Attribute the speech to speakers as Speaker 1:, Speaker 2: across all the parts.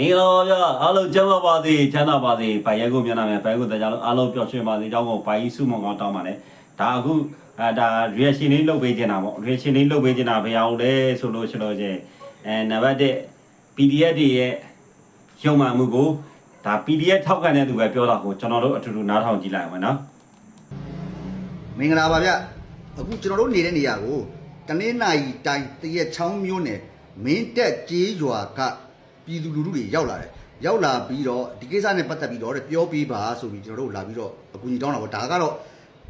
Speaker 1: မင်္ဂလာပါဗျာအားလုံးကျမ်းပါပါစေချမ်းသာပါစေဘိုင်ရဲကိုမျက်နှာမယ်ဘိုင်ကိုတရားလုံးအားလုံးပျော်ရွှင်ပါစေအကြောင်းကိုဘိုင်ကြီးစုမုံကောင်းတောင်းပါတယ်ဒါအခုအဲဒါ reaction လေးလုပ်ပေးနေတာပေါ့ reaction လေးလုပ်ပေးနေတာဘယ်အောင်လဲဆိုလို့ရှိလို့ချင်းအဲနံပါတ်1 PDF တွေရဲ့ရုံမှန်မှုကိုဒါ PDF ထောက်ခံတဲ့သူပဲပြောတာကိုကျွန်တော်တို့အတူတူနားထောင်ကြည့်လိုက်အောင်နော်
Speaker 2: မင်္ဂလာပါဗျအခုကျွန်တော်တို့နေတဲ့နေရာကိုတနင်္လာရီတိုင်းတရက်ချောင်းမျိုးနယ်မင်းတက်ကျေးရွာက ပြည်သူလူထုတွေရောက်လာတယ်ရောက်လာပြီးတော့ဒီကိစ္စနဲ့ပတ်သက်ပြီးတော့တဲ့ပြောပြပါဆိုပြီးကျွန်တော်တို့လာပြီးတော့အကူအညီတောင်းတာပေါ့ဒါကတော့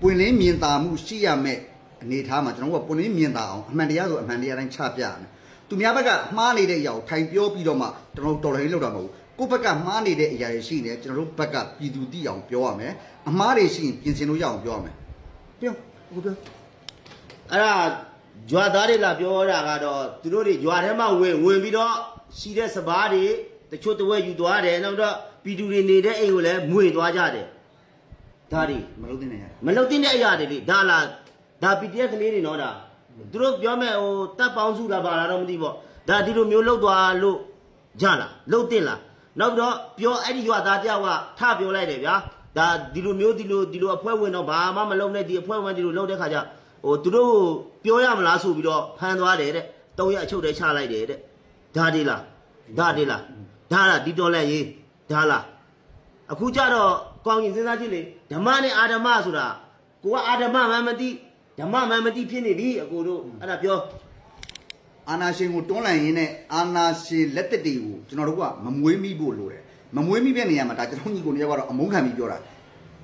Speaker 2: ပွင့်လင်းမြင်သာမှုရှိရမယ့်အနေအထားမှာကျွန်တော်တို့ကပွင့်လင်းမြင်သာအောင်အမှန်တရားဆိုအမှန်တရားတိုင်းချပြရမယ်သူများဘက်ကမှားနေတဲ့အရာကိုထိုင်ပြောပြီးတော့မှကျွန်တော်တို့တော်တော်လေးလောက်တာမဟုတ်ဘူးကိုယ့်ဘက်ကမှားနေတဲ့အရာတွေရှိနေကျွန်တော်တို့ဘက်ကပြည်သူသိအောင်ပြောရမယ်အမှားတွေရှိရင်ပြင်ဆင်လို့ရအောင်ပြောရမယ်ပြောဟုတ်ပြော
Speaker 3: အဲ့ဒါဂျွာသားတွေလာပြောတာကတော့သူတို့တွေဂျွာထဲမှာဝင်ဝင်ပြီးတော့ ရှိတဲ့စပားတွေတချို့တဝက်ယူသွားတယ်နောက်တော့ပြည်သူတွေနေတဲ့အိမ်ကိုလည်းမွေသွားကြတယ်ဒါတွေ
Speaker 2: မလုပ်သင့်နေရ
Speaker 3: မလုတ်တင်တဲ့အရာတွေလေဒါလားဒါ PDF ကလေးတွေနော်ဒါသူတို့ပြောမဲ့ဟိုတပ်ပေါင်းစုတာပါလားတော့မသိပေါ့ဒါဒီလိုမျိုးလုတ်သွားလို့ကြလားလုတ်တင်လားနောက်ပြီးတော့ပြောအဲ့ဒီရွာသားတယောက်ကထပြောလိုက်တယ်ဗျာဒါဒီလိုမျိုးဒီလိုဒီလိုအဖွဲ့ဝင်တော့ဘာမှမလုပ်နဲ့ဒီအဖွဲ့ဝင်ဒီလိုလုပ်တဲ့ခါကျဟိုသူတို့ပြောရမလားဆိုပြီးတော့ဖမ်းသွားတယ်တဲ့တုံးရအချုပ်ထဲချလိုက်တယ်တဲ့ ဒါဒီလားဒါဒီလားဒါလားဒီတော်လဲရေးဒါလားအခုကြတော့ကောင်းရင်စဉ်းစားကြည့်လေဓမ္မနဲ့အာဓမ္မဆိုတာကိုကအာဓမ္မမှန်မသိဓမ္မမှန်မသိဖြစ်နေပြီအကိုတို့အဲ့ဒါပြော
Speaker 2: အာနာရှင်ကိုတွန်းလှန်ရင်းနဲ့အာနာရှင်လက်သက်တွေကိုကျွန်တော်တို့ကမမွေးမိဖို့လိုတယ်မမွေးမိတဲ့နေရာမှာဒါကျွန်တော်ညီကိုနေရာကတော့အမုန်းခံပြီးပြောတာ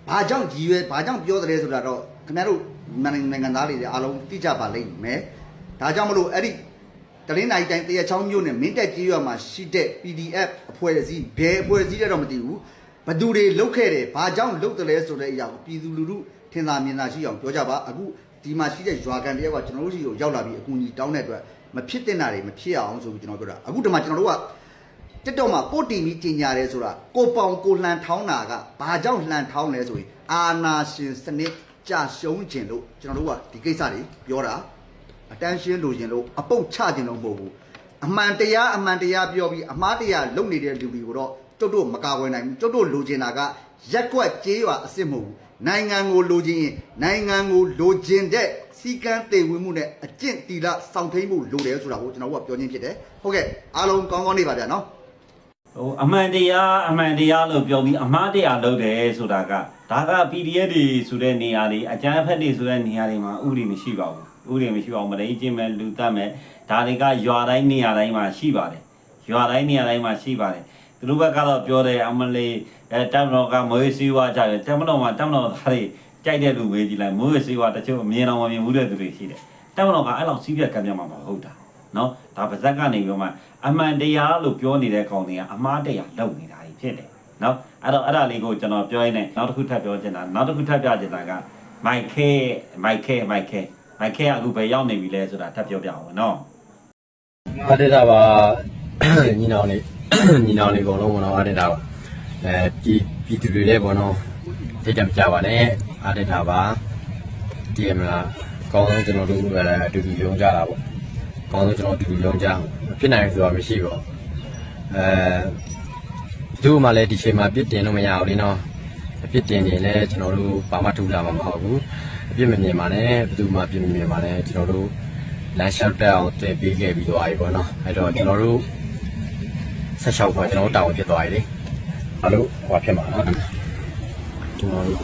Speaker 2: ဘာကြောင့်ကြီးရွယ်ဘာကြောင့်ပြောတယ်ဆိုတာတော့ခင်ဗျားတို့နိုင်ငံသားတွေအားလုံးသိကြပါလိမ့်မယ်ဒါကြောင့်မလို့အဲ့ဒီ တလင်းနိုင်တိုင်းတရချောင်းမျိုးနဲ့မင်းတက်ကြီးရွာမှာရှိတဲ့ PDF အဖွဲ့အစည်းဘယ်အဖွဲ့အစည်းတဲ့တော့မသိဘူးဘသူတွေလုတ်ခဲ့တယ်ဘာကြောင့်လုတ်တယ်လဲဆိုတဲ့အရာကိုပြည်သူလူထုထင်သာမြင်သာရှိအောင်ပြောကြပါအခုဒီမှာရှိတဲ့ရွာကန်တယောက်ကကျွန်တော်တို့ရှိကိုရောက်လာပြီးအကူအညီတောင်းတဲ့အတွက်မဖြစ်တဲ့နာတွေမဖြစ်အောင်ဆိုပြီးကျွန်တော်ပြောတာအခုဒီမှာကျွန်တော်တို့ကတက်တော့မှာပို့တီမီကျင်ညာတယ်ဆိုတာကိုပေါင်ကိုလှန်ထောင်းတာကဘာကြောင့်လှန်ထောင်းလဲဆိုရင်အာနာရှင်စနစ်ကြာရှုံးခြင်းလို့ကျွန်တော်တို့ကဒီကိစ္စတွေပြောတာ အတန်းရှင်းလိုချင်လို့အပုတ်ချခြင်းလို့မဟုတ်ဘူးအမှန်တရားအမှန်တရားပြောပြီးအမှားတရားလုပ်နေတဲ့လူတွေကိုတော့ကျုပ်တို့မကာကွယ်နိုင်ဘူးကျုပ်တို့လိုချင်တာကရက်ကွက်ကြေးရွာအစ်စ်မဟုတ်ဘူးနိုင်ငံကိုလိုချင်ရင်နိုင်ငံကိုလိုချင်တဲ့စီကံတည်ဝင်မှုနဲ့အကျင့်တီလစောင့်ထိန်မှုလိုတယ်ဆိုတာကိုကျွန်တော်တို့ကပြောချင်းဖြစ်တယ်ဟုတ်ကဲ့အားလုံးကောင်းကောင်းနေပါဗျာနော်
Speaker 1: ဟိုအမှန်တရားအမှန်တရားလို့ပြောပြီးအမှားတရားလုပ်တယ်ဆိုတာကဒါက PDF တွေဆိုတဲ့နေရာတွေအကြမ်းဖက်တွေဆိုတဲ့နေရာတွေမှာဥပဒေမရှိပါဘူး ဥပဒေမရှိပါဘူးမတိကျမဲ့လူတတ်မဲ့ဒါတွေကရွာတိုင်းနေရာတိုင်းမှာရှိပါတယ်ရွာတိုင်းနေရာတိုင်းမှာရှိပါတယ်သူတို့ဘက်ကတော့ပြောတယ်အမလေးအဲတမတော်ကမွေးစည်းဝါကြတယ်တမတော်မှာတမတော်သားတွေကြိုက်တဲ့လူပဲကြည့်လိုက်မွေးစည်းဝါတချို့အမြင်တော်မမြင်ဘူးတဲ့သူတွေရှိတယ်တမတော်ကအဲ့လောက်စီးပြက်ကံပြမှာမဟုတ်တာနော်ဒါပါဇက်ကနေပြောမှအမှန်တရားလို့ပြောနေတဲ့ကောင်တွေကအမှားတရားလုပ်နေတာကြီးဖြစ်တယ်နော်အဲ့တော့အဲ့ဒါလေးကိုကျွန်တော်ပြောရင်းနဲ့နောက်တစ်ခုထပ်ပြောချင်တာနောက်တစ်ခုထပ်ပြချင်တာကမိုက်ခဲမိုက်ခဲ မိုက်ခဲမိုက်ခဲကအခုပဲရောက်နေပြီလဲဆိုတာထပ်ပြောပြအောင်နော်
Speaker 4: အားတက်တာပါညီနောင်လေးညီနောင်လေးအကုန်လုံးဘောနော်အားတက်တာပါအဲပြည်ပြည်သူတွေလည်းဘောနော်တိတ်တမကြပါနဲ့အားတက်တာပါတည်မလားကောင်းဆုံးကျွန်တော်တို့လည်းအတူတူလုံးကြတာပေါ့ကောင်းဆုံးကျွန်တော်အတူတူလုံးကြဖြစ်နိုင်ဆိုတာမရှိပါဘူးအဲသူ့မှလည်းဒီချိန်မှာပြစ်တင်လို့မရဘူးလေနော်အပြစ်တင်နေလဲကျွန်တော်တို့ဘာမှထူလာမှာမဟုတ်ဘူးအ ပြစ်မမြင်ပါနဲ့ဘယ်သူမှအပြစ်မမြင်ပါနဲ့ကျွန်တော်တို့လမ်းလျှောက်တက်အောင်တည်ပေးခဲ့ပြီးသွားပြီပေါ့နော်အဲ့တော့ကျွန်တော်တို့ဆက်လျှောက်တော့ကျွန်တော်တို့တာဝန်ဖြစ်သွားပြီလေအဲ့လိုဟောဖြစ်မှာနော်ကျွန်တော်တို့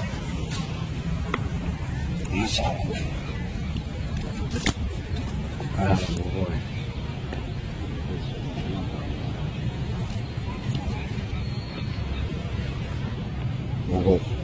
Speaker 4: ဒီဆောင်အဲ့ဒါကို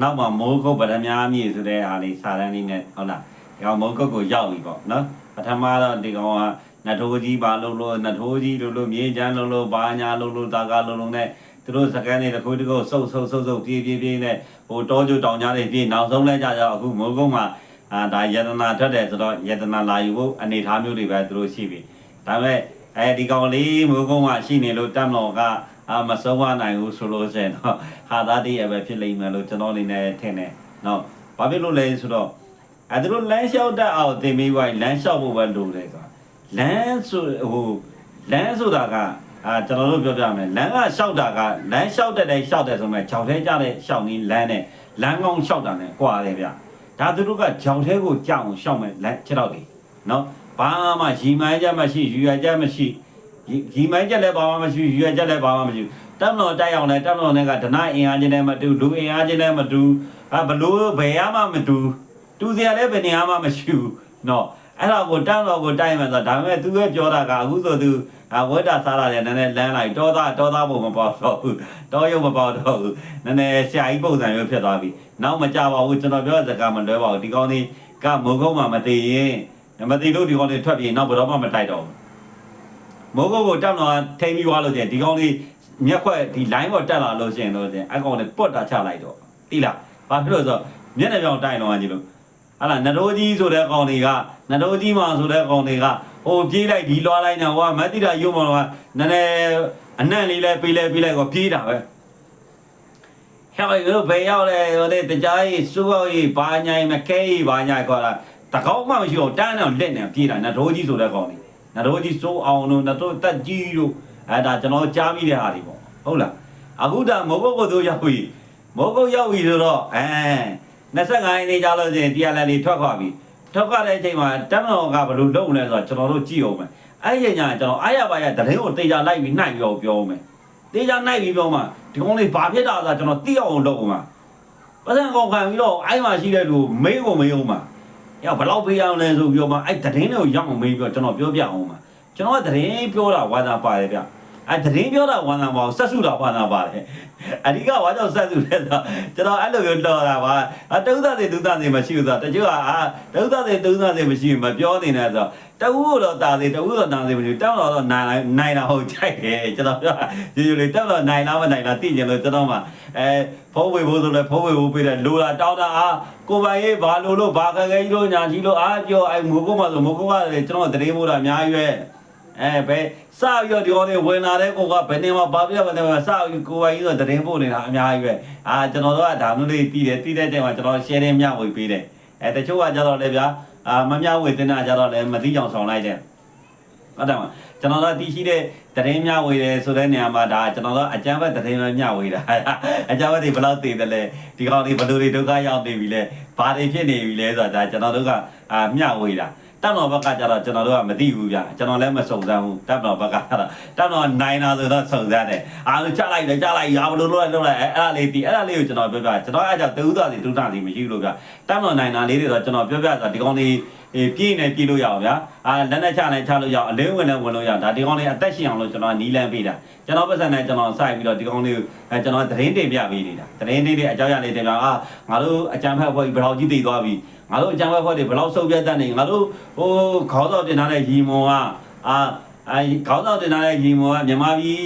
Speaker 1: နောက်မှာမိုးကုတ်ဗဒမြားမြေဆိုတဲ့ဟာလေးစာတန်းလေးနဲ့ဟုတ်လားဒီကောင်မိုးကုတ်ကိုရောက်ပြီပေါ့နော်ပထမတော့ဒီကောင်ကနတ်ထိုးကြီးပါလို့လို့နတ်ထိုးကြီးလို့လို့မြေချမ်းလို့လို့ဘာညာလို့လို့တာကာလို့လို့နဲ့သူတို့စကန်တွေတစ်ခုတစ်ခုဆုပ်ဆုပ်ဆုပ်ဆုပ်ပြေးပြေးပြေးနဲ့ဟိုတောကျတောင်ကြားတွေပြေးနောက်ဆုံးလဲကြကြအခုမိုးကုတ်မှာအာဒါယတနာထွက်တယ်ဆိုတော့ယတနာလာယူဖို့အနေထားမျိုးတွေပဲသူတို့ရှိပြီဒါပေမဲ့အဲဒီကောင်လေးမိုးကုတ်မှာရှိနေလို့တမ်တော်က အာမဆုံးဝနိုင်ဘူးဆိုလို့ရှိရင်တော့ဟာသားတည်းရပဲဖြစ်လိမ့်မယ်လို့ကျွန်တော်အနေနဲ့ထင်တယ်။နော်ဘာဖြစ်လို့လဲဆိုတော့အဲသူတို့လမ်းလျှောက်တတ်အောင်သင်ပေးဝိုင်းလမ်းလျှောက်ဖို့ပဲလိုတယ်ဆိုတာလလမ်းဆိုဟိုလမ်းဆိုတာကအာကျွန်တော်တို့ပြောပြမယ်လမ်းကလျှောက်တာကလမ်းလျှောက်တဲ့တိုင်းလျှောက်တယ်ဆိုမှဂျောက်ထဲကြတဲ့လျှောက်နည်းလမ်းနဲ့လမ်းကောင်းလျှောက်တာနဲ့ကွာတယ်ဗျဒါသူတို့ကဂျောက်ထဲကိုကြောက်အောင်လျှောက်မယ်လမ်းခြေတော့တယ်နော်ဘာမှရီမိုင်းကြမရှိယူရကြမရှိ ရီမိုင်းကြလည်းဘာမှမရှိယူရကြလည်းဘာမှမရှိတက်မလို့တိုက်အောင်လဲတက်မလို့နဲ့ကဒနာအင်အားချင်းနဲ့မတူလူအင်အားချင်းနဲ့မတူအာဘလို့ဘယ်ရမှမတူတူစရာလည်းဘယ်နေရာမှမရှိဘူးနော်အဲ့တော့ကိုတန်းတော့ကိုတိုက်မှဆိုဒါပေမဲ့သူပဲပြောတာကအခုဆိုသူအဝိဒါစားရတယ်နည်းနည်းလမ်းလိုက်တောသားတောသားပုံမပေါတော့ဘူးတောရုပ်မပေါတော့ဘူးနည်းနည်းဆရာကြီးပုံစံမျိုးဖြစ်သွားပြီနောက်မကြပါဘူးကျွန်တော်ပြောတဲ့စကားမလွဲပါဘူးဒီကောင်းလေးကမုံကုန်းမှာမသေးရင်မသေးလို့ဒီကောင်းလေးထွက်ပြေးနောက်ဘယ်တော့မှမတိုက်တော့ဘူး မုံကုန်းကိုတက်တော့ထိမ့်ပြီးသွားလို့ကျရင်ဒီကောင်းလေးမျက်ခွက်ဒီ line ပေါ်တက်လာလို့ရှိရင်လို့ကျရင်အကောင်လေးပွတ်တာချလိုက်တော့တိလားဘာဖြစ်လို့ဆိုတော့မျက်နှာပြောင်တိုက်တော့ကြီးလို့ဟာလာနတိုးကြီးဆိုတဲ့ကောင်တွေကနတိုးကြီးမှဆိုတဲ့ကောင်တွေကဟိုပြေးလိုက်ဒီလွားလိုက်နေဟိုကမတိတာရုံမောင်ကနည်းနည်းအနံ့လေးလဲပေးလဲပေးလိုက်ကိုပြေးတာပဲဟဲ့ဘယ်လိုဘယ်ရောက်လဲဟိုတဲ့တကြားကြီးစူးကြီးဘာညာမကဲကြီးဘာညာခေါ်တာတကောက်မှမရှိတော့တန်းတော့လက်နေပြေးတာနတိုးကြီးဆိုတဲ့ကောင်တွေ နတိုးကြီးစိုးအောင်တို့နတိုးတက်ကြီးတို့အဲဒါကျွန်တော်ကြားပြီးတဲ့ဟာတွေပေါ့ဟုတ်လားအခုဒါမဟုတ်ဘူးတို့ရောက်ပြီမဟုတ်ဘူးရောက်ပြီဆိုတော့အဲ25ရက်နေ့ကြာလို့ရှိရင်တရားလည်းနေထွက်ခွာပြီထွက်ခွာတဲ့အချိန်မှာတမန်တော်ကဘယ်လိုလုပ်လဲဆိုတော့ကျွန်တော်တို့ကြည့်အောင်မယ်အဲ့ဒီညကျွန်တော်အားရပါရတရင်ကိုတေချာလိုက်ပြီးနှိုက်ပြီးတော့ပြောအောင်မယ်တေချာနှိုက်ပြီးပြောမှဒီကောင်လေးဘာဖြစ်တာဆိုကျွန်တော်သိအောင်လုပ်အောင်မှာပတ်စံကောင်ခံပြီးတော့အဲ့မှာရှိတဲ့လူမေးကိုမေးအောင်မှာ ရောက်ဘယ်လောက်ပေးအောင်လဲဆိုပြီးတော့မှအဲ့တရင်တွေကိုရောက်အောင်မေးပြီးတော့ကျွန်တော်ပြောပြအောင်မှာကျွန်တော်ကတရင်ပြောတာဝါသာပါတယ်ဗျ အဲတရင်ပြောတာဝါသာပါဆက်စုတာဝါသာပါတယ်အဓိကဝါကြောင့်ဆက်စုလဲဆိုတော့ကျွန်တော်အဲ့လိုမျိုးတော်တာပါအတုသသေးတုသသေးမရှိဘူးဆိုတော့တချို့ကအာတုသသေးတုသသေးမရှိဘူးမပြောနေတယ်ဆိုတော့တဝူတော့တာသေးတဝူတော့နာသေးမရှိဘူးတောင်းတော့နိုင်နိုင်တာဟုတ်ကြိုက်တယ်ကျွန်တော်ပြောဒီလိုလေတောင်းတော့နိုင်လားမနိုင်လားသိကြလို့ကျွန်တော်မှအဲဖုံးဝေဖို့ဆိုလဲဖုံးဝေဖို့ပေးတယ်လိုတာတောင်းတာအာကိုပိုင်ရေးဘာလို့လို့ဘာခက်ခဲကြီးလို့ညာကြီးလို့အာပြောအဲမိုးကုန်းမှာဆိုမိုးကုန်းကလည်းကျွန်တော်တရင်မိုးတာအများကြီးပဲ အဲဘယ်စပြီးတော့ဒီကောင်တွေဝင်လာတဲ့ကိုကဘယ်နေမှာဘာပြဘယ်နေမှာစပြီးကိုယ်ပိုင်ကြီးဆိုတရင်ပို့နေတာအများကြီးပဲအာကျွန်တော်တို့ကဒါမျိုးလေးတီးတယ်တီးတဲ့ချိန်မှာကျွန်တော် share နဲ့မျှဝေပေးတယ်အဲတချို့ကကြတော့လေဗျာအာမမျှဝေတင်တာကြတော့လည်းမသိကြအောင်ဆောင်လိုက်တယ်ဟုတ်တယ်မကျွန်တော်တို့တီးရှိတဲ့တရင်မျှဝေတယ်ဆိုတဲ့နေရာမှာဒါကျွန်တော်တို့အကြမ်းဖက်တရင်ပဲမျှဝေတာအကြမ်းဖက်တွေဘယ်လောက်တည်တယ်လဲဒီကောင်တွေဘယ်လိုတွေဒုက္ခရောက်နေပြီလဲဘာတွေဖြစ်နေပြီလဲဆိုတာဒါကျွန်တော်တို့ကအာမျှဝေတာ တပ်တော်ဘက်ကကြတော့ကျွန်တော်တို့ကမသိဘူးဗျကျွန်တော်လည်းမစုံစမ်းဘူးတပ်တော်ဘက်ကကြတော့တပ်တော်နိုင်တာဆိုတော့စုံစမ်းတယ်အားလုံးချလိုက်တယ်ချလိုက်ရဘလို့လို့လို့လဲအဲ့အဲ့ဒါလေးဒီအဲ့ဒါလေးကိုကျွန်တော်ပြောပြကျွန်တော်အဲ့ကြောင့်တူးသားစီတူးသားစီမရှိဘူးလို့ဗျတပ်တော်နိုင်တာလေးတွေတော့ကျွန်တော်ပြောပြဆိုဒီကောင်လေးအေးပြင်းနေပြလို့ရအောင်ဗျာအာလက်နဲ့ချနိုင်ချလို့ရအောင်အလင်းဝင်နဲ့ဝင်လို့ရအောင်ဒါဒီကောင်လေးအသက်ရှင်အောင်လို့ကျွန်တော်နီးလန်းပေးတာကျွန်တော်ပတ်စံနဲ့ကျွန်တော်စိုက်ပြီးတော့ဒီကောင်လေးကိုအဲကျွန်တော်သတင်းတင်ပြပေးနေတာသတင်းတင်တဲ့အကြောင်းအရာလေးတင်ပြအာငါတို့အကြံဖက်ဖွဲ့ဘယ်လောက်ကြီးတည်သွားပြီ ငါတို့အကြံဘက်ဖွဲ့တွေဘယ်လောက်စုပ်ပြတ်တတ်နေငါတို့ဟိုခေါင်းဆောင်တင်ထားတဲ့ရီမွန်ကအာအဲခေါင်းဆောင်တင်ထားတဲ့ရီမွန်ကမြန်မာပြည်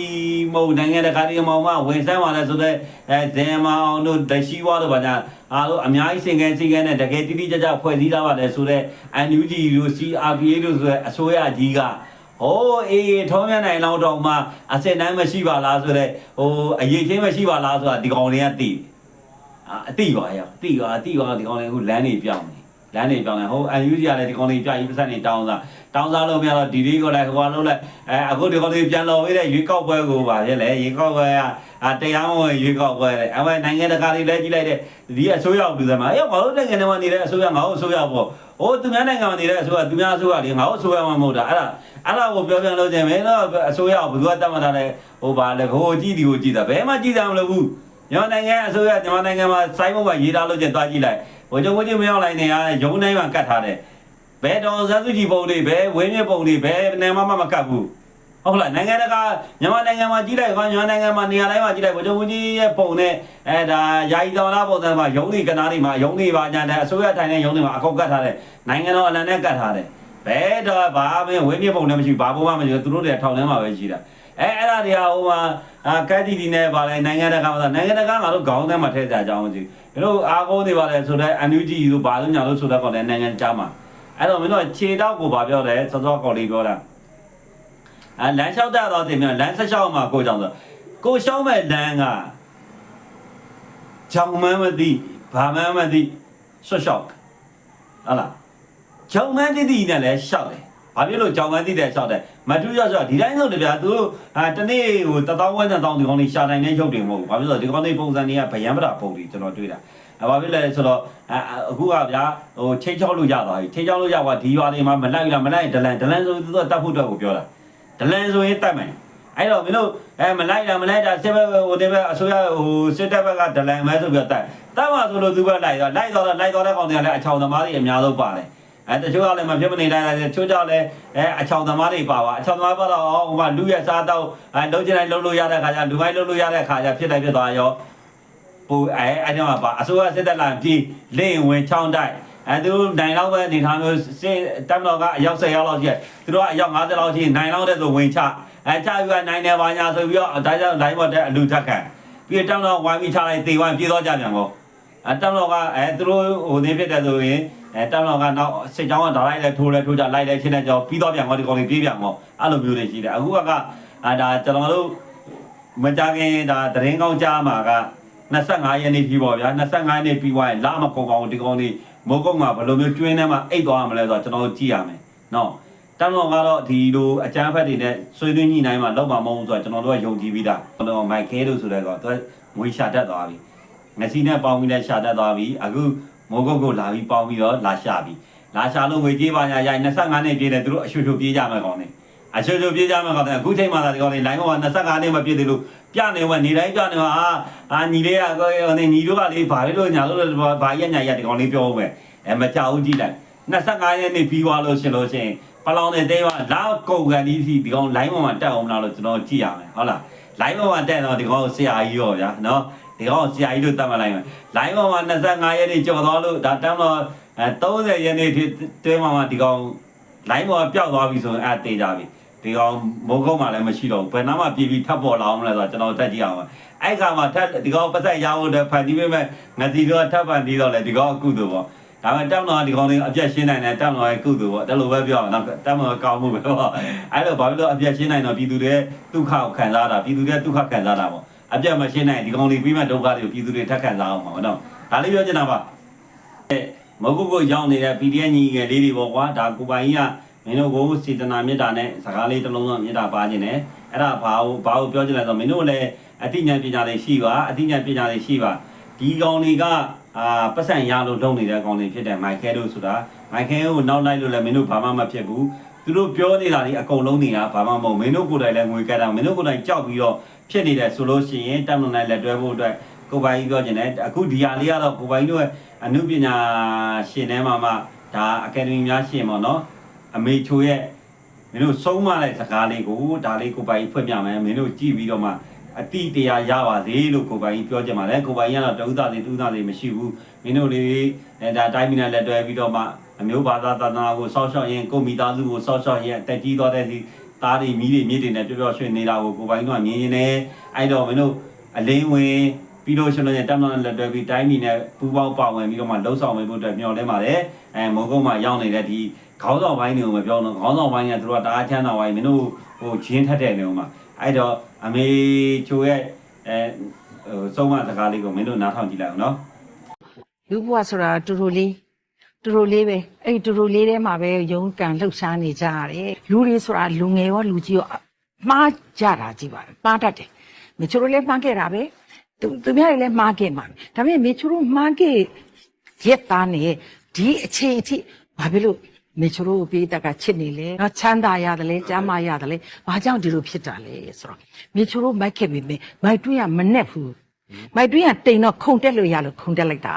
Speaker 1: မဟုတ်နိုင်ငံတကာတွေမောင်မဝင်ဆန်းပါလဲဆိုတော့အဲဇင်မအောင်တို့တရှိဝါတို့ဗာညာအားလို့အများကြီးစင်ကဲစင်ကဲနဲ့တကယ်တိတိကျကျဖွဲ့စည်းထားပါတယ်ဆိုတော့ NUG တို့ CRPA တို့ဆိုတဲ့အစိုးရကြီးကဟိုးအေးထောမြနိုင်လောက်တော့မှအစင်တိုင်းမရှိပါလားဆိုတော့ဟိုအရေးချင်းမရှိပါလားဆိုတာဒီကောင်တွေကသိတယ်အာအတိပါရဲ့အတိပါအတိပါဒီကောင်လေးအခုလမ်းနေပြောင်းနေ လမ်းနေပြောင်းနေဟိုအန်ယူစီကလည်းဒီကောင်လေးပြကြီးပတ်စံနေတောင်းစားတောင်းစားလို့မရတော့ဒီလေးကိုလည်းဟိုကလုံးလိုက်အဲအခုဒီကောင်လေးပြန်လော်ပေးတဲ့ရွေးကောက်ပွဲကိုပါရဲ့လေရွေးကောက်ပွဲကအတရားမဝင်ရွေးကောက်ပွဲလေအမေနိုင်ငံတကာတွေလည်းကြည့်လိုက်တဲ့ဒီအစိုးရကိုသူစမ်းမှာအေးငါတို့နိုင်ငံထဲမှာနေတဲ့အစိုးရငါတို့အစိုးရပေါ့ဟိုသူများနိုင်ငံမှာနေတဲ့အစိုးရသူများအစိုးရတွေငါတို့အစိုးရမှမဟုတ်တာအဲ့ဒါအဲ့ဒါကိုပြောပြလို့ခြင်းမင်းတော့အစိုးရကိုဘယ်သူကတတ်မှတ်ထားလဲဟိုပါလေဟိုကြည့်ဒီကိုကြည့်တာဘယ်မှကြည့်တာမလို့ဘူးမြန်မာနိုင်ငံအစိုးရမြန်မာနိုင်ငံမှာစိုင်းဘုံမှာရေးထားလို့ကျသွားကြည့်လိုက် ဝကြုံဝကြုံမရောက်လိုက်နေရရုံတိုင်းမှာကတ်ထားတယ်ဘယ်တော်စန်းစုကြည်ပုံတွေဘယ်ဝင်းမြပုံတွေဘယ်နေမှမမကတ်ဘူးဟုတ်လားနိုင်ငံတကာမြန်မာနိုင်ငံမှာကြည့်လိုက်ကွာမြန်မာနိုင်ငံမှာနေရာတိုင်းမှာကြည့်လိုက်ဝကြုံဝကြီးရဲ့ပုံနဲ့အဲဒါယာယီတော်လားပုံစံမှာရုံးတွေကနားတွေမှာရုံးတွေပါညာတဲ့အစိုးရထိုင်တဲ့ရုံးတွေမှာအကောက်ကတ်ထားတယ်နိုင်ငံတော်အလံနဲ့ကတ်ထားတယ်ဘယ်တော့ဘာမင်းဝင်းမြပုံလည်းမရှိဘူးဘာပုံမှမရှိဘူးသူတို့တွေထောင်ထဲမှာပဲရှိတာ အဲအဲ့ဒါတွေကဟိုမှာအာကတ်တီတီနဲ့ဗာလဲနိုင်ငံတကာမှာနိုင်ငံတကာငါတို့ခေါင်းထဲမှာထည့်ကြကြအောင်ကြည့်မင်းတို့အားကိုးနေပါလဲဆိုတော့ NUG တို့ဘာလို့ညာလို့ဆိုတော့ကောလည်းနိုင်ငံခြားမှာအဲ့တော့မင်းတို့ခြေတောက်ကိုဗာပြောတယ်စောစောကော်လေးပြောတာအဲလမ်းလျှောက်တတ်တော့တင်မြန်လမ်းဆက်လျှောက်မှာကိုကြောင့်ဆိုကိုရှောင်းမဲ့လမ်းကကြောင်မန်းမသိဘာမှမသိဆွတ်လျှောက်ဟုတ်လားကြောင်မန်းတိတိနဲ့လည်းလျှောက်တယ် ဘာဖြစ်လို့ကြောင်ကန်းသိတဲ့လျှောက်တယ်မတူရဆိုဒီတိုင်းဆိုတပြားသူတို့အာတနေ့ဟိုတသောင်းဝန်းတန်တောင်းဒီကောင်လေးရှာနိုင်တဲ့ရုပ်တွေမဟုတ်ဘူးဘာဖြစ်လို့ဒီကောင်လေးပုံစံတွေကဗယံပရာပုံတွေကျွန်တော်တွေ့တာအဲဘာဖြစ်လဲဆိုတော့အခုကဗျာဟိုချိန်ချောက်လို့ရသွားပြီချိန်ချောက်လို့ရသွားဒီရွာတွေမှာမလိုက်လားမလိုက်ဒလန်ဒလန်ဆိုသူကတတ်ဖို့အတွက်ကိုပြောတာဒလန်ဆိုရင်တတ်မယ်အဲ့တော့မင်းတို့အဲမလိုက်တာမလိုက်တာစစ်ဘက်ဟိုဒီဘက်အစိုးရဟိုစစ်တပ်ဘက်ကဒလန်မဲဆိုပြီးတော့တတ်တတ်မှဆိုလို့သူဘက်လိုက်တော့လိုက်တော့လိုက်တော့တဲ့ကောင်တွေကလည်းအချောင်သမားတွေအများဆုံးပါတယ် အဲတချို့ကလည်းမဖြစ်မနေလိုက်တယ်ချို့ကြောင့်လည်းအဲအချောင်သမားတွေပါပါအချောင်သမားပါတော့ဟိုကလူရဲ့စားတော့အဲလုံးချင်တိုင်းလုံးလို့ရတဲ့ခါကျလူပိုင်းလုံးလို့ရတဲ့ခါကျဖြစ်တယ်ဖြစ်သွားရောပူအဲအဲ့ဒီမှာပါအစိုးရစစ်တပ်လာပြီးလင်းဝင်ချောင်းတိုက်အဲသူနိုင်လောက်ပဲနေထားမျိုးစစ်တပ်မတော်ကအယောက်10ရောက်လောက်ရှိတယ်သူတို့ကအယောက်50လောက်ရှိနိုင်လောက်တဲ့ဆိုဝင်ချအဲချပြီးကနိုင်တယ်ပါညာဆိုပြီးတော့ဒါကြောင့် line ပေါ်တဲ့အလူထက်ခံပြီးတော့တပ်မတော်ဝိုင်းပြီးချလိုက်တေဝိုင်းပြေးတော့ကြပြန်ပေါ့အဲတပ်မတော်ကအဲသူတို့ဟိုနေဖြစ်တယ်ဆိုရင် အဲတပ်မတော်ကနောက်စစ်ကြောင်းကဒါလိုက်လဲထိုးလဲထိုးကြလိုက်လဲချင်းတဲ့ကြောပြီးတော့ပြန်တော့ဒီကောင်လေးပြေးပြန်ပေါ့အဲ့လိုမျိုးတွေရှိတယ်အခုကအာဒါကျွန်တော်တို့မကြခင်ဒါသတင်းကောင်းကြားမှာက25ရက်နေ့ပြီပေါ့ဗျာ25ရက်နေ့ပြီးသွားရင်လာမကုန်ပါဘူးဒီကောင်လေးမိုးကုတ်မှာဘယ်လိုမျိုးကျွင်းထဲမှာအိတ်သွားရမလဲဆိုတော့ကျွန်တော်တို့ကြည့်ရမယ်နော်တမ်းတော်ကတော့ဒီလိုအကြမ်းဖက်တွေနဲ့ဆွေးနွေးညှိနှိုင်းမှာလောက်ပါမဟုတ်ဘူးဆိုတော့ကျွန်တော်တို့ကယုံကြည်ပြီးသားကျွန်တော်မိုက်ခဲလို့ဆိုတဲ့ကောသူငွေရှာတတ်သွားပြီငစီနဲ့ပေါင်းပြီးလည်းရှာတတ်သွားပြီအခု မိုးကုတ်ကိုလာပြီးပေါင်းပြီးတော့လာရှာပြီလာရှာလို့ငွေကြေးပါညာရိုက်25နှစ်ပြည့်တယ်သူတို့အရှုပ်ရှုပ်ပြေးကြမယ်ကောင်လေးအရှုပ်ရှုပ်ပြေးကြမယ်ကောင်လေးအခုချိန်မှသာဒီကောင်လေး line ပေါ်က25နှစ်မပြည့်သေးလို့ပြနေဝနေတိုင်းပြနေမှာအာအာညီလေးကကိုညီတို့ကလေးဘာလို့ညာလို့ဘာရညာရဒီကောင်လေးပြောဦးမယ်အဲမကြောက်ဘူးကြည့်လိုက်25ရက်နေ့ပြီးသွားလို့ရှင်လို့ရှင်ပလောင်တဲ့တဲကလောက်ကုန်ကန်ဒီစီဒီကောင် line ပေါ်မှာတက်အောင်မလားလို့ကျွန်တော်ကြည့်ရမယ်ဟုတ်လား line ပေါ်မှာတက်တော့ဒီကောင်ဆရာကြီးရောဗျာနော် ဒီကောင်ဆရာကြီးလို့တတ်မှလိုက်မယ် line ပေါ်မှာ25ရက်နေ့ကြော်သွားလို့ဒါတမ်းတော့အဲ30ရက်နေ့ထိတဲမှာဒီကောင် line ပေါ်ပျောက်သွားပြီဆိုရင်အဲတေးကြပြီဒီကောင်မိုးကုန်းမှလည်းမရှိတော့ဘူးဘယ်နာမှပြည်ပြီးထပ်ပေါ်လာအောင်မလဲဆိုတော့ကျွန်တော်တက်ကြည့်အောင်ပါအဲ့ခါမှာထပ်ဒီကောင်ပတ်သက်ရဖို့တဲ့ဖန်တီးပေးမဲ့ငတိတော့ထပ်ဖန်တီးတော့လေဒီကောင်အကုသို့ပေါ့ဒါပေမဲ့တောင်းတော့ဒီကောင်လေးအပြတ်ရှင်းနိုင်တယ်တောင်းတော့ရဲ့ကုသို့ပေါ့ဒါလိုပဲပြောအောင်တော့တောင်းတော့ကောင်းမှုပဲပေါ့အဲ့လိုဘာဖြစ်လို့အပြတ်ရှင်းနိုင်တော့ပြည်သူတွေဒုက္ခကိုခံစားတာပြည်သူတွေဒုက္ခခံစားတာပေါ့ အပြတ်မရှင်းနိုင်ဒီကောင်လေးပြီးမဲ့ဒုက္ခတွေကိုပြည်သူတွေထပ်ခံစားအောင်ပါနော်ဒါလေးပြောချင်တာပါမဟုတ်ကိုရောက်နေတဲ့ PDF ညီငယ်လေးတွေပေါ့ကွာဒါကိုပိုင်ကြီးကမင်းတို့ကိုစေတနာမေတ္တာနဲ့စကားလေးတစ်လုံးတော့မေတ္တာပါခြင်းနဲ့အဲ့ဒါဘာကိုဘာကိုပြောချင်လဲဆိုတော့မင်းတို့လည်းအတိညာပညာတွေရှိပါအတိညာပညာတွေရှိပါဒီကောင်တွေကအာပတ်စံရလို့လုံနေတဲ့ကောင်တွေဖြစ်တယ်မိုက်ခဲတို့ဆိုတာမိုက်ခဲကိုနောက်လိုက်လို့လည်းမင်းတို့ဘာမှမဖြစ်ဘူးသူတို့ပြောနေတာတွေအကုန်လုံးတွေကဘာမှမဟုတ်မင်းတို့ကိုယ်တိုင်လည်းငွေကတ်တာမင်းတို့ကိုယ်တိုင်ကြောက်ပြီးတော့ ဖြစ်နေတယ်ဆိုလို့ရှိရင်တက်မလို့နိုင်လက်တွဲဖို့အတွက်ကိုပိုင်ကြီးပြောချင်တယ်အခုဒီဟာလေးကတော့ကိုပိုင်တို့ရဲ့အမှုပညာရှင်ထဲမှာမှဒါအကယ်ဒမီများရှင်ပေါ့နော်အမေချိုရဲ့မင်းတို့ဆုံးမတဲ့စကားလေးကိုဒါလေးကိုပိုင်ဖွင့်ပြမယ်မင်းတို့ကြည့်ပြီးတော့မှအတိတရားရပါစေလို့ကိုပိုင်ပြောချင်ပါတယ်ကိုပိုင်ကတော့တဥသားလေးတူသားလေးမရှိဘူးမင်းတို့လေးအဲဒါတိုင်းပြည်နဲ့လက်တွဲပြီးတော့မှအမျိုးဘာသာသာသနာကိုစောက်ရှောက်ရင်ကိုမိသားစုကိုစောက်ရှောက်ရင်တက်ကြီးသွားတဲ့ဒီ သားတွေမိတွေမြစ်တွေနဲ့ပျော်ပျော်ရွှင်နေတာကိုကိုပိုင်ကမြင်ရင်လည်းအဲ့တော့မင်းတို့အလင်းဝင်ပြီးလို့ရှင်လို့တက်မလို့လက်တွဲပြီးတိုင်းပြည်နဲ့ပူးပေါင်းပါဝင်ပြီးတော့မှလှုပ်ဆောင်ပေးဖို့အတွက်မျှော်လင့်ပါတယ်အဲမုံကုန်းမှာရောက်နေတဲ့ဒီခေါင်းဆောင်ပိုင်းတွေကိုမပြောတော့ခေါင်းဆောင်ပိုင်းကသူတို့ကတအားချမ်းသာပိုင်းမင်းတို့ဟိုဂျင်းထက်တဲ့နေဦးမှာအဲ့တော့အမေချိုရဲ့အဲဟိုစုံမစကားလေးကိုမင်းတို့နားထောင်ကြည့်လိုက်အောင်နော်
Speaker 5: လူဘဝဆိုတာတူတူလေး တူတူလေးပဲအဲ့ဒီတူတူလေးထဲမှာပဲယုံကန်လှုပ်ရှားနေကြရတယ်လူတွေဆိုတာလူငယ်ရောလူကြီးရောမှားကြတာကြည့်ပါမှားတတ်တယ်မေချိုတို့လည်းမှားခဲ့တာပဲသူသူများတွေလည်းမှားခဲ့မှာဒါပေမဲ့မေချိုတို့မှားခဲ့ရက်သားနေဒီအခြေအထိဘာဖြစ်လို့မေချိုတို့ပြေးတက်ကချစ်နေလဲနော်ချမ်းသာရတယ်လဲကျမ်းမာရတယ်လဲဘာကြောင့်ဒီလိုဖြစ်တာလဲဆိုတော့မေချိုတို့မိုက်ခဲ့ပြီမေမိုက်တွင်းကမနဲ့ဘူး မိုက်တွင်းကတိမ်တော့ခုံတက်လို့ရလို့ခုံတက်လိုက်တာ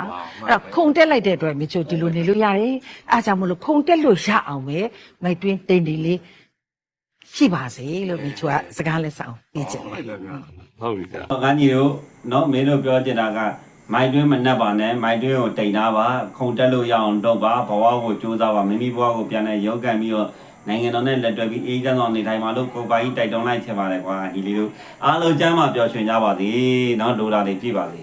Speaker 5: အဲ့တော့ခုံတက်လိုက်တဲ့အတွက်မချိုဒီလိုနေလို့ရတယ်အားကြောင့်မလို့ခုံတက်လို့ရအောင်ပဲမိုက်တွင်းတိမ်တိမ်လေးရှိပါစေလို့မချိုကစကားလက်ဆောင်ပေးချင်တယ်
Speaker 6: ဟုတ်ပြီဗျာ
Speaker 1: ငန်းကြီးတို့နော်မင်းတို့ပြောချင်တာကမိုက်တွင်းမနှက်ပါနဲ့မိုက်တွင်းကိုတိန်ထားပါခုံတက်လို့ရအောင်တော့ပါဘဝကိုစူးစမ်းပါမိမိဘဝကိုပြန်လဲရုပ်ကန်ပြီးတော့ နိုင်ငံတော်နဲ့လက်တွဲပြီးအေးချမ်းဆောင်နေထိုင်ပါလို့ကိုပါကြီးတိုက်တွန်းလိုက်ချင်ပါတယ်ကွာဒီလေးတို့အားလုံးကျမ်းမာပျော်ရွှင်ကြပါစေနော်လိုတာတွေပြည့်ပါစေ